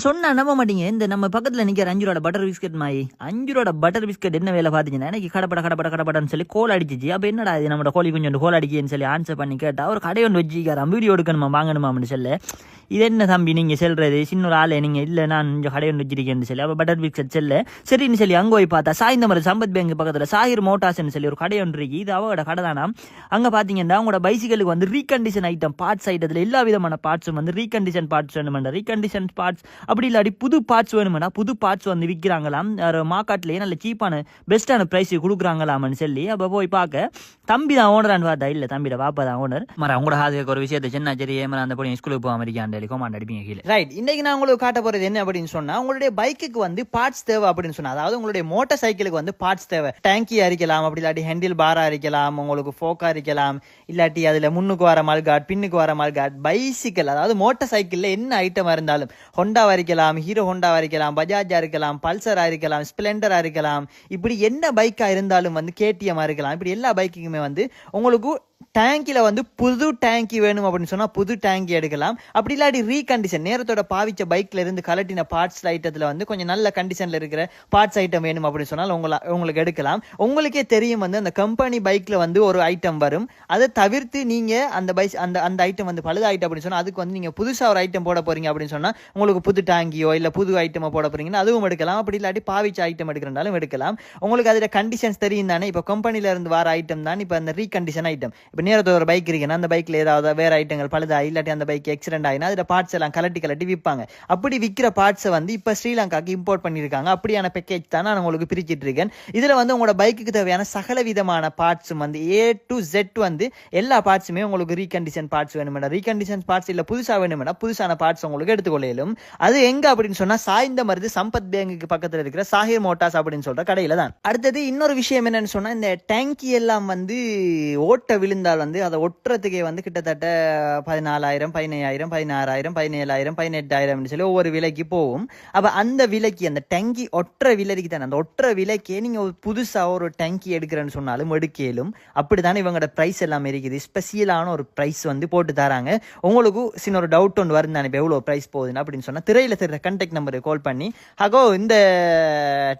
நான் சொன்னா நம்ப மாட்டீங்க. இந்த நம்ம பக்கத்தில் நிக்கிற அஞ்சு ரூபா பட்டர் பிஸ்கட் மாயி அஞ்சு ரூபா பட்டர் பிஸ்கட் என்ன வேலை பார்த்தீங்கன்னா எனக்கு கடப்பட கடப்பட கடப்படன்னு சொல்லி கோல் அடிச்சிச்சு. அப்போ என்னடா இது நம்ம கோழி கொஞ்சம் கோல் அடிக்கன்னு சொல்லி ஆன்சர் பண்ணி கேட்டால் ஒரு கடை ஒன்று வச்சுக்காராம் வீடியோ எடுக்கணுமா வாங்கணுமான்னு சொல்ல. இது என்ன தம்பி நீங்கள் செல்றது? சின்ன ஒரு ஆளு நீங்கள் இல்லை நான் கொஞ்சம் கடை ஒன்று வச்சிருக்கேன்னு சொல்லி. அப்போ பட்டர் பிஸ்கட் செல்ல. சரின்னு சொல்லி அங்கே போய் பார்த்தா சாய்ந்தமரம் சம்பத் பேங்க் பக்கத்தில் சாகிர் மோட்டார்ஸ்னு சொல்லி ஒரு கடை ஒன்று இருக்கு. இது அவங்களோட கடை தானா? அங்கே பார்த்தீங்கன்னா அவங்களோட பைசிக்கலுக்கு வந்து ரீகண்டிஷன் ஐட்டம் பார்ட்ஸ் ஐட்டத்தில் எல்லா விதமான பார்ட்ஸும் வந்து ரீகண்டிஷன் பார்ட்ஸ் வேணுமெண்டா. ரீகண்டிஷன் பார்ட்ஸ் அப்படி இல்லாட்டி புது பார்ட்ஸ் வேணுமெண்டா புது பார்ட்ஸ் வந்து விற்கிறாங்களாம் மார்க்கெட்லயே நல்ல சீப்பான பெஸ்ட்டான ப்ரைஸ் கொடுக்குறாங்களாம்னு சொல்லி அப்போ போய் பார்க்க தம்பி தான் ஓனரான்னு பார்த்தா இல்ல தம்பியோட பாப்பா தான் ஓனர் மர உங்களோட ஹாதுக்கு ஒரு விஷயத்தை சின்ன சரி ஏமரா அந்த பொண்ணு ஸ்கூலுக்கு போகாம இருக்கான் டெய்லி கோமாண்ட் அடிப்பீங்க கீழே. ரைட் இன்னைக்கு நான் உங்களுக்கு காட்ட போறது என்ன அப்படின்னு சொன்னா உங்களுடைய பைக்குக்கு வந்து பார்ட்ஸ் தேவை அப்படின்னு சொன்னா அதாவது உங்களுடைய மோட்டார் சைக்கிளுக்கு வந்து பார்ட்ஸ் தேவை. டேங்கி அரிக்கலாம் அப்படி இல்லாட்டி ஹேண்டில் பாரா அரிக்கலாம் உங்களுக்கு ஃபோக்கா அரிக்கலாம் இல்லாட்டி அதுல முன்னுக்கு வர மல்காட் பின்னுக்கு வர மல்காட் பைசிக்கல் அதாவது மோட்டார் சைக்கிள்ல என்ன ஐட்டம் இருந்தாலும் ஹொண்டா இருக்கலாம் ஹீரோ ஹோண்டா இருக்கலாம் பஜாஜாக இருக்கலாம் பல்சராக இருக்கலாம் ஸ்ப்ளெண்டராக இருக்கலாம். இப்படி என்ன பைக்கா இருந்தாலும் வந்து கேடிஎம் இருக்கலாம். இப்படி எல்லா பைக்குமே வந்து உங்களுக்கு டேங்கில் வந்து புது டேங்கி வேணும் அப்படின்னு சொன்னால் புது டேங்கி எடுக்கலாம். அப்படி இல்லாட்டி ரீகண்டிஷன் நேரத்தோட பாவிச்ச பைக்கில் இருந்து கலட்டின பார்ட்ஸ் ஐட்டத்தில் வந்து கொஞ்சம் நல்ல கண்டிஷனில் இருக்கிற பார்ட்ஸ் ஐட்டம் வேணும் அப்படின்னு சொன்னால் உங்களை உங்களுக்கு எடுக்கலாம். உங்களுக்கே தெரியும் வந்து அந்த கம்பெனி பைக்கில் வந்து ஒரு ஐட்டம் வரும். அதை தவிர்த்து நீங்கள் அந்த பைக் அந்த அந்த ஐட்டம் வந்து பழுதாயிட்டு அப்படின்னு சொன்னால் அதுக்கு வந்து நீங்கள் புதுசாக ஒரு ஐட்டம் போட போகிறீங்க அப்படின்னு சொன்னால் உங்களுக்கு புது டேங்கியோ இல்லை புது ஐட்டமோ போட போகிறீங்கன்னா அதுவும் எடுக்கலாம். அப்படி இல்லாட்டி பாவிச்ச ஐட்டம் எடுக்கிறனாலும் எடுக்கலாம். உங்களுக்கு அதில் கண்டிஷன்ஸ் தெரியும் தானே. இப்போ கம்பெனியில் இருந்து வர ஐட்டம் தான். இப்போ அந்த ரீகண்டிஷன் ஐட்டம் இப்போ நேரத்தோட ஒரு பைக் இருக்குன்னா அந்த பைக்கில் ஏதாவது வேறு ஐட்டங்கள் பழுதா இல்லாட்டி அந்த பைக் ஆக்சிடென்ட் ஆகினா அதில் பார்ட்ஸ் எல்லாம் கலட்டி கலட்டி விற்பாங்க அப்படி விற்கிற பார்ட்ஸை வந்து இப்போ ஸ்ரீலங்காக்கு இம்போர்ட் பண்ணியிருக்காங்க. அப்படியான பேக்கேஜ் தான் நான் உங்களுக்கு பிரிச்சிட்டு இருக்கேன். இதில் வந்து உங்களோட பைக்குக்கு தேவையான சகல விதமான பார்ட்ஸும் வந்து ஏ டு ஜெட் வந்து எல்லா பார்ட்ஸுமே உங்களுக்கு ரீகண்டிஷன் பார்ட்ஸ் வேணுமெண்டா. ரீகண்டிஷன் பார்ட்ஸ் இல்லை புதுசாக வேணுமெண்டா புதுசான பார்ட்ஸ் உங்களுக்கு எடுத்துக்கொள்ளையிலும் அது எங்க அப்படின்னு சொன்னால் சாய்ந்த மருது சம்பத் பேங்குக்கு பக்கத்தில் இருக்கிற சாஹிர் மோட்டார்ஸ் அப்படின்னு சொல்கிற கடையில் தான். அடுத்தது இன்னொரு விஷயம் என்னன்னு சொன்னால் இந்த டேங்கி எல்லாம் வந்து ஓட்ட இருந்தால் வந்து அதை ஒட்டுறதுக்கே வந்து கிட்டத்தட்ட பதினாலாயிரம் பதினையாயிரம் பதினாறாயிரம் பதினேழாயிரம் பதினெட்டாயிரம்னு சொல்லி ஒவ்வொரு விலைக்கு போகும். அப்போ அந்த விலைக்கு அந்த டங்கி ஒட்டுற விலைக்கு தானே அந்த ஒட்டுற விலைக்கே நீங்க ஒரு புதுசாக ஒரு டங்கி எடுக்கிறேன்னு சொன்னாலும் எடுக்கலும் அப்படித்தானே இவங்களோட ப்ரைஸ் எல்லாமே இருக்குது. ஸ்பெஷியலான ஒரு ப்ரைஸ் வந்து போட்டு தராங்க. உங்களுக்கு சின்ன ஒரு டவுட் ஒன்று வருது தானே இப்போ எவ்வளோ ப்ரைஸ் போகுதுன்னு அப்படின்னு சொன்னால் திரையில் தெரிகிற கண்டெக்ட் நம்பருக்கு கால் பண்ணி ஹகோ இந்த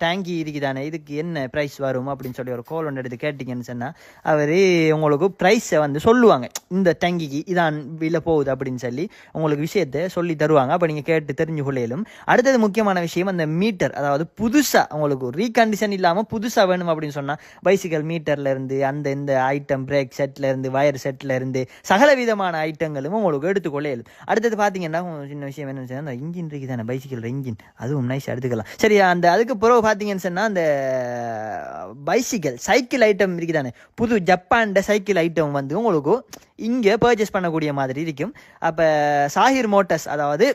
டேங்கி இருக்குதானே இதுக்கு என்ன ப்ரைஸ் வரும்? அப்படின்னு சொல்லி ஒரு கால் ஒன்று எடுத்து கேட்டிங்கன்னு சொன்னால் அவர் உங்களுக்கு ப்ரைஸ் வந்து சொல்லுவாங்க. இந்த தங்கிக்கு இதான் விலை போகுது அப்படின்னு சொல்லி உங்களுக்கு விஷயத்தை சொல்லி தருவாங்க. அப்போ நீங்கள் கேட்டு தெரிஞ்சு கொள்ளையிலும் அடுத்தது முக்கியமான விஷயம் அந்த மீட்டர் அதாவது புதுசாக உங்களுக்கு ரீகண்டிஷன் இல்லாமல் புதுசாக வேணும் அப்படின்னு சொன்னால் பைசிக்கல் மீட்டர்லேருந்து அந்த இந்த ஐட்டம் பிரேக் செட்லேருந்து வயர் செட்லேருந்து சகல விதமான ஐட்டங்களும் உங்களுக்கு எடுத்துக்கொள்ள இயலும் அடுத்தது பார்த்தீங்கன்னா சின்ன விஷயம் என்னென்னு அந்த இன்ஜின் இருக்குது தானே பைசிக்கல் இன்ஜின் அதுவும் நைஸ் எடுத்துக்கலாம். சரி அந்த அதுக்கு பிறகு பார்த்தீங்கன்னு சொன்னால் அந்த பைசிக்கல் சைக்கிள் ஐட்டம் இருக்குது தானே புது ஜப்பான்ட சைக்கிள் ஐட்டம் வந்து உங்களுக்கு இங்கே பர்ச்சேஸ் பண்ணக்கூடிய மாதிரி இருக்கும். அப்போ சாஹிர் மோட்டர்ஸ் அதாவது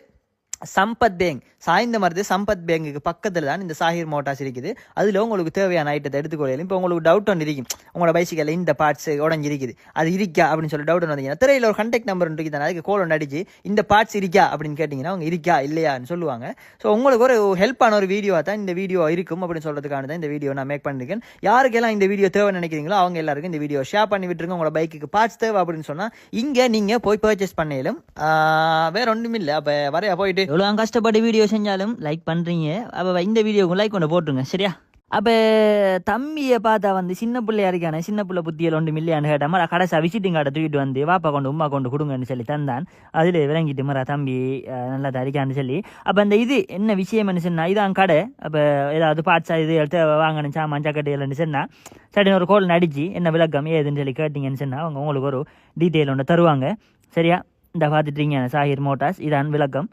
சம்பத் பேங்க் சாய்ந்த மருது சம்பத் பேங்குக்கு பக்கத்தில் தான் இந்த சாஹிர் மோட்டார்ஸ் இருக்குது அதில் உங்களுக்கு தேவையான ஐட்டத்தை எடுத்துக்கொள்ளையிலும் இப்போ உங்களுக்கு டவுட் ஒன்று இருக்கும். உங்களோட பைசிக்கல் இந்த பார்ட்ஸ் உடஞ்சி இருக்குது அது இருக்கா அப்படின்னு சொல்லி டவுட் ஒன்று வந்தீங்கன்னா திரையில் ஒரு கண்டெக்ட் நம்பர் ஒன்று இருக்குது அதுக்கு கோல் ஒன்று அடிச்சு இந்த பார்ட்ஸ் இருக்கா அப்படின்னு கேட்டிங்கன்னா அவங்க இருக்கா இல்லையான்னு சொல்லுவாங்க. ஸோ உங்களுக்கு ஒரு ஹெல்ப்பான ஒரு வீடியோ தான் இந்த வீடியோ இருக்கும் அப்படின்னு சொல்கிறதுக்கான தான் இந்த வீடியோ நான் மேக் பண்ணிருக்கேன். யாருக்கெல்லாம் இந்த வீடியோ தேவை நினைக்கிறீங்களோ அவங்க எல்லாருக்கும் இந்த வீடியோ ஷேர் பண்ணி விட்டுருங்க. உங்களோட பைக்குக்கு பார்ட்ஸ் தேவை அப்படின்னு சொன்னால் இங்கே நீங்கள் போய் பர்ச்சேஸ் பண்ணையிலும் வேறு ஒன்றும் இல்லை அப்போ வரையா போயிட்டு எவ்வளோ கஷ்டப்பட்டு வீடியோ செஞ்சாலும் லைக் பண்ணுறீங்க அப்போ இந்த வீடியோக்கு லைக் கொண்டு போட்டுருங்க. சரியா? அப்போ தம்பியை பார்த்தா வந்து சின்ன பிள்ளையா இருக்கானே சின்ன பிள்ளை புத்தியில் ஒன்று மில்லியான்னு கேட்ட மாதிரி கடைசா விசிட்டிங் கார்டை தூக்கிட்டு வந்து வாப்பா கொண்டு உமா கொண்டு கொடுங்கன்னு சொல்லி தந்தான். அதில் விளங்கிட்டு மரா தம்பி நல்லா தரிக்கான்னு சொல்லி. அப்போ அந்த இது என்ன விஷயம்னு சொன்னால் இதான் கடை. அப்போ ஏதாவது பார்ட்ஸா இது எடுத்து வாங்கணும் சாமான் சக்கட்டு இல்லைன்னு சொன்னால் சரி ஒரு கோல் நடிச்சு என்ன விளக்கம்? ஏதுன்னு சொல்லி கேட்டிங்கன்னு சொன்னால் அவங்க உங்களுக்கு ஒரு டீட்டெயில் ஒன்று தருவாங்க. சரியா? இந்த பார்த்துட்டீங்க சாஹிர் மோட்டார்ஸ். இதான் விளக்கம்.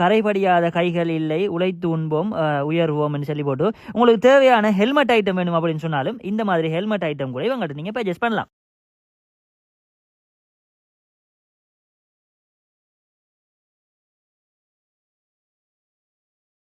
கரைபடியாத கைகள் இல்லை உழைத்து உண்போம் உயர்வோம்னு சொல்லி போட்டு உங்களுக்கு தேவையான ஹெல்மெட் ஐட்டம் வேணும் அப்படின்னு சொன்னாலும் இந்த மாதிரி ஹெல்மெட் ஐட்டம் கூட இவங்கள்ட்ட நீங்கள் பர்ச்சேஸ் பண்ணலாம்.